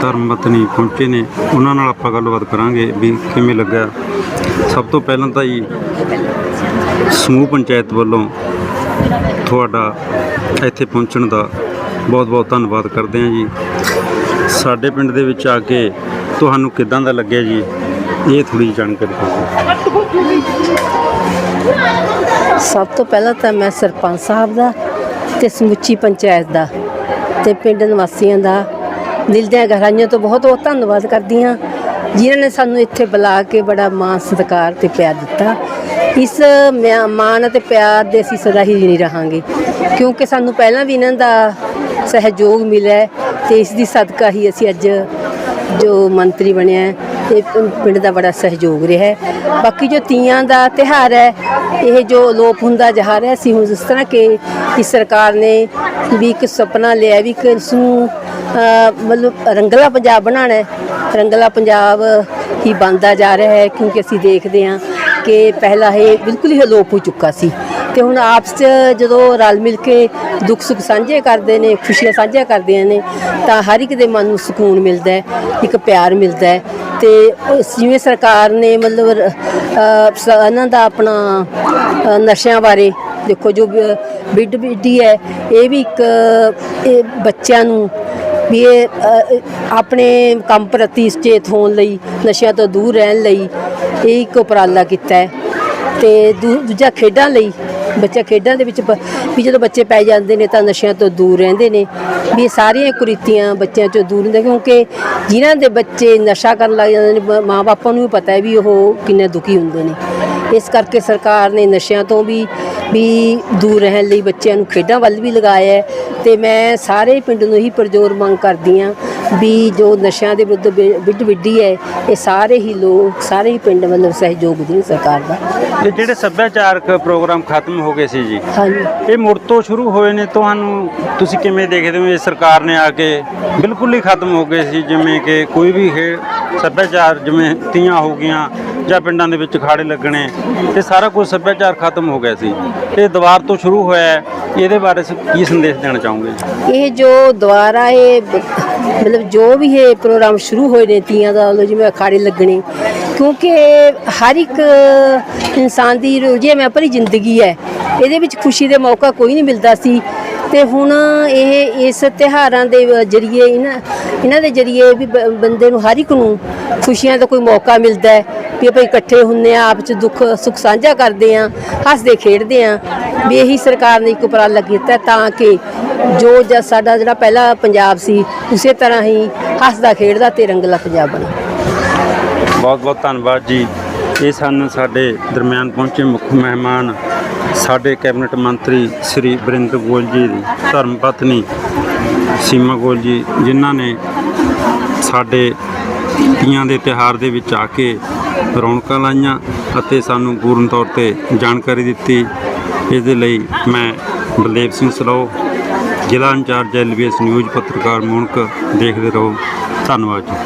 ਧਰਮਪਤਨੀ ਪਹੁੰਚੇ ਨੇ। ਉਹਨਾਂ ਨਾਲ ਆਪਾਂ ਗੱਲਬਾਤ ਕਰਾਂਗੇ ਵੀ ਕਿਵੇਂ ਲੱਗਾ। ਸਭ ਤੋਂ ਪਹਿਲਾਂ ਤਾਂ ਜੀ ਸਮੂਹ ਪੰਚਾਇਤ ਵੱਲੋਂ ਤੁਹਾਡਾ ਇੱਥੇ ਪਹੁੰਚਣ ਦਾ ਬਹੁਤ ਬਹੁਤ ਧੰਨਵਾਦ ਕਰਦੇ ਹਾਂ ਜੀ। ਸਾਡੇ ਪਿੰਡ ਦੇ ਵਿੱਚ ਆ ਕੇ ਤੁਹਾਨੂੰ ਕਿਦਾਂ ਦਾ ਲੱਗਿਆ ਜੀ? ਇਹ ਥੋੜੀ ਜਾਣਕਾਰੀ ਦਿਓ ਸਭ ਤੋਂ ਪਹਿਲਾਂ ਤਾਂ ਮੈਂ ਸਰਪੰਚ ਸਾਹਿਬ ਦਾ ਤੇ ਸਮੁੱਚੀ ਪੰਚਾਇਤ ਦਾ। ਤੇ ਪਿੰਡ ਨਿਵਾਸੀਆਂ ਦਾ ਦਿਲ ਦੀਆਂ ਗਹਿਰਾਈਆਂ ਤੋਂ ਬਹੁਤ ਬਹੁਤ ਧੰਨਵਾਦ ਕਰਦੀ ਹਾਂ। ਜਿਨ੍ਹਾਂ ਨੇ ਸਾਨੂੰ ਇੱਥੇ ਬੁਲਾ ਕੇ ਬੜਾ ਮਾਣ ਸਤਿਕਾਰ ਤੇ ਪਿਆਰ ਦਿੱਤਾ। ਇਸ ਮਿਆ- ਮਾਣ ਅਤੇ ਪਿਆਰ ਦੇ ਅਸੀਂ ਸਦਾ ਹੀ ਨਹੀਂ ਰਹਾਂਗੇ। ਕਿਉਂਕਿ ਸਾਨੂੰ ਪਹਿਲਾਂ ਵੀ ਇਹਨਾਂ ਦਾ ਸਹਿਯੋਗ ਮਿਲਿਆ ਹੈ ਤੇ ਇਸ ਦੀ ਸਦਕਾ ਹੀ ਅਸੀਂ ਅੱਜ ਜੋ ਮੰਤਰੀ ਬਣਿਆ ਹੈ ਤੇ ਪਿੰਡ ਦਾ ਬੜਾ ਸਹਿਯੋਗ ਰਿਹਾ ਹੈ। ਬਾਕੀ ਜੋ ਤੀਆਂ ਦਾ ਤਿਹਾਰ ਹੈ, ਇਹ ਜੋ ਲੋਪ ਹੁੰਦਾ ਜਾ ਰਿਹਾ ਸੀ ਹੁਣ ਜਿਸ ਤਰ੍ਹਾਂ ਕਿ ਇਸ ਸਰਕਾਰ ਨੇ ਵੀ ਇੱਕ ਸੁਪਨਾ ਲਿਆ ਵੀ ਕਿ ਇਸ ਨੂੰ ਮਤਲਬ ਰੰਗਲਾ ਪੰਜਾਬ ਬਣਾਉਣਾ ਹੈ। ਰੰਗਲਾ ਪੰਜਾਬ ਹੀ ਬਣਦਾ ਜਾ ਰਿਹਾ ਹੈ ਕਿਉਂਕਿ ਅਸੀਂ ਦੇਖਦੇ ਹਾਂ ਕਿ ਪਹਿਲਾਂ ਇਹ ਬਿਲਕੁਲ ਹੀ ਅਲੋਪ ਹੋ ਚੁੱਕਾ ਸੀ। ਤੇ ਹੁਣ ਆਪਸ 'ਚ ਜਦੋਂ ਰਲ ਮਿਲ ਕੇ ਦੁੱਖ ਸੁੱਖ ਸਾਂਝੇ ਕਰਦੇ ਨੇ, ਖੁਸ਼ੀਆਂ ਸਾਂਝੀਆਂ ਕਰਦੇ ਨੇ, ਤਾਂ ਹਰ ਇੱਕ ਦੇ ਮਨ ਨੂੰ ਸਕੂਨ ਮਿਲਦਾ ਹੈ, ਇੱਕ ਪਿਆਰ ਮਿਲਦਾ ਹੈ। ਤੇ ਜਿਵੇਂ ਸਰਕਾਰ ਨੇ ਮਤਲਬ ਇਹਨਾਂ ਦਾ ਆਪਣਾ ਨਸ਼ਿਆਂ ਬਾਰੇ ਦੇਖੋ ਜੋ ਬਿੱਡ ਬਿੱਡੀ ਹੈ, ਇਹ ਵੀ ਇੱਕ, ਇਹ ਬੱਚਿਆਂ ਨੂੰ ਵੀ ਇਹ ਆਪਣੇ ਕੰਮ ਪ੍ਰਤੀ ਸੁਚੇਤ ਹੋਣ ਲਈ, ਨਸ਼ਿਆਂ ਤੋਂ ਦੂਰ ਰਹਿਣ ਲਈ ਇਹ ਇੱਕ ਉਪਰਾਲਾ ਕੀਤਾ ਹੈ। ਤੇ ਦੂ- ਦੂਜਾ ਖੇਡਾਂ ਲਈ, ਬੱਚਾ ਖੇਡਾਂ ਦੇ ਵਿੱਚ ਵੀ ਜਦੋਂ ਬੱਚੇ ਪੈ ਜਾਂਦੇ ਨੇ ਤਾਂ ਨਸ਼ਿਆਂ ਤੋਂ ਦੂਰ ਰਹਿੰਦੇ ਨੇ, ਵੀ ਇਹ ਸਾਰੀਆਂ ਕੁਰੀਤੀਆਂ ਬੱਚਿਆਂ ਤੋਂ ਦੂਰ ਹੁੰਦੇ ਕਿਉਂਕਿ ਜਿਨ੍ਹਾਂ ਦੇ ਬੱਚੇ ਨਸ਼ਾ ਕਰਨ ਲੱਗ ਜਾਂਦੇ ਨੇ ਬ- ਮਾਂ ਬਾਪਾਂ ਨੂੰ ਵੀ ਪਤਾ ਹੈ ਵੀ ਉਹ ਕਿੰਨੇ ਦੁਖੀ ਹੁੰਦੇ ਨੇ। ਇਸ ਕਰਕੇ ਸਰਕਾਰ ਨੇ ਨਸ਼ਿਆਂ ਤੋਂ ਵੀ ਵੀ ਦੂਰ ਰਹਿਣ ਲਈ ਬੱਚਿਆਂ ਨੂੰ ਖੇਡਾਂ ਵੱਲ ਵੀ ਲਗਾਇਆ ਹੈ ਤੇ ਮੈਂ ਸਾਰੇ ਪਿੰਡ ਨੂੰ ਹੀ ਪ੍ਰਜੋਰ ਮੰਗ ਕਰਦੀ ਹਾਂ ਵੀ ਜੋ ਨਸ਼ਿਆਂ ਦੇ ਵਿਰੁੱਧ ਬਿੱਡ ਵਿੱਢੀ ਹੈ ਇਹ ਸਾਰੇ ਹੀ ਲੋਕ ਸਾਰੇ ਹੀ ਪਿੰਡ ਵੱਲੋਂ ਸਹਿਯੋਗ ਦੇਣ ਸਰਕਾਰ ਦਾ। ਇਹ ਜਿਹੜੇ ਸੱਭਿਆਚਾਰਕ ਪ੍ਰੋਗਰਾਮ ਖਤਮ ਹੋ ਗਏ ਸੀ ਜੀ ਹਾਂਜੀ। ਇਹ ਮੁੜ ਤੋਂ ਸ਼ੁਰੂ ਹੋਏ ਨੇ ਤੁਹਾਨੂੰ ਤੁਸੀਂ ਕਿਵੇਂ ਦੇਖਦੇ ਹੋ? ਇਹ ਸਰਕਾਰ ਨੇ ਆ ਕੇ ਬਿਲਕੁਲ ਹੀ ਖਤਮ ਹੋ ਗਏ ਸੀ ਜਿਵੇਂ ਕਿ ਕੋਈ ਵੀ ਸੱਭਿਆਚਾਰ ਜਿਵੇਂ ਤੀਆਂ ਹੋ ਗਈਆਂ ਜਾਂ ਪਿੰਡਾਂ ਦੇ ਵਿੱਚ ਖਾੜੇ ਲੱਗਣੇ ਇਹ ਸਾਰਾ ਕੁਝ ਸੱਭਿਆਚਾਰ ਖਤਮ ਹੋ ਗਿਆ ਸੀ। ਇਹ ਦੁਬਾਰ ਤੋਂ ਸ਼ੁਰੂ ਹੋਇਆ ਇਹਦੇ ਬਾਰੇ ਕੀ ਸੰਦੇਸ਼ ਦੇਣਾ ਚਾਹੋਗੇ? ਇਹ ਜੋ ਦੁਬਾਰਾ ਇਹ ਮਤਲਬ ਜੋ ਵੀ ਇਹ ਪ੍ਰੋਗਰਾਮ ਸ਼ੁਰੂ ਹੋਏ ਨੇ ਤੀਆਂ ਦਾ ਜਿਵੇਂ ਅਖਾੜੇ ਲੱਗਣੇ, ਕਿਉਂਕਿ ਹਰ ਇੱਕ ਇਨਸਾਨ ਦੀ ਰੋਜ਼ੇ ਮੈਂ ਆਪਣੀ ਜ਼ਿੰਦਗੀ ਹੈ। ਇਹਦੇ ਵਿੱਚ ਖੁਸ਼ੀ ਦੇ ਮੌਕਾ ਕੋਈ ਨਹੀਂ ਮਿਲਦਾ ਸੀ। ਤੇ ਹੁਣ ਇਹ ਇਸ ਤਿਹਾਰਾਂ ਦੇ ਜਰੀਏ, ਇਹਨਾਂ ਇਹਨਾਂ ਦੇ ਜਰੀਏ ਵੀ ਬ- ਬੰਦੇ ਨੂੰ ਹਰ ਇੱਕ ਨੂੰ ਖੁਸ਼ੀਆਂ ਦਾ ਕੋਈ ਮੌਕਾ ਮਿਲਦਾ ਹੈ। ਵੀ ਆਪਾਂ ਇਕੱਠੇ ਹੁੰਨੇ ਆ, ਆਪ ਚ ਦੁੱਖ, ਸੁੱਖ ਸਾਂਝਾ ਕਰਦੇ ਆ, ਹੱਸਦੇ, ਖੇਡਦੇ ਆ। ਵੀ ਇਹੀ ਸਰਕਾਰ ਨੇ ਇੱਕ ਉਪਰਾਲਾ ਕੀਤਾ ਤਾਂ ਕਿ ਜੋ ਜਦ ਸਾਡਾ ਜਿਹੜਾ ਪਹਿਲਾ ਪੰਜਾਬ ਸੀ, ਉਸੇ ਤਰ੍ਹਾਂ ਹੀ ਹੱਸਦਾ, ਖੇਡਦਾ ਤੇ ਰੰਗਲਾ ਪੰਜਾਬ ਬਣੇ। ਬਹੁਤ ਬਹੁਤ ਧੰਨਵਾਦ ਜੀ। ਇਹ ਸਨ ਸਾਡੇ ਦਰਮਿਆਨ ਪਹੁੰਚੇ ਮੁੱਖ ਮਹਿਮਾਨ, ਸਾਡੇ ਕੈਬਨਿਟ ਮੰਤਰੀ ਸ੍ਰੀ ਬਰਿੰਦਰ ਗੋਲ ਜੀ ਦੀ ਧਰਮ ਪਤਨੀ ਸੀਮਾ ਗੋਲ ਜੀ, ਜਿਨ੍ਹਾਂ ਨੇ ਸਾਡੇ ਤੀਆਂ ਦੇ ਤਿਹਾਰ ਦੇ ਵਿੱਚ ਆ ਕੇ ਰੌਣਕਾਂ ਲਾਈਆਂ ਅਤੇ ਸਾਨੂੰ ਪੂਰਨ ਤੌਰ ਤੇ ਜਾਣਕਾਰੀ ਦਿੱਤੀ। ਇਸ ਦੇ ਲਈ ਮੈਂ ਬਲਦੇਵ ਸਿੰਘ ਸਲੋ, ਜ਼ਿਲ੍ਹਾ in charge L B S news ਪੱਤਰਕਾਰ ਮੂਣਕ ਦੇਖਦੇ ਰਹੋ। ਧੰਨਵਾਦ ਜੀ।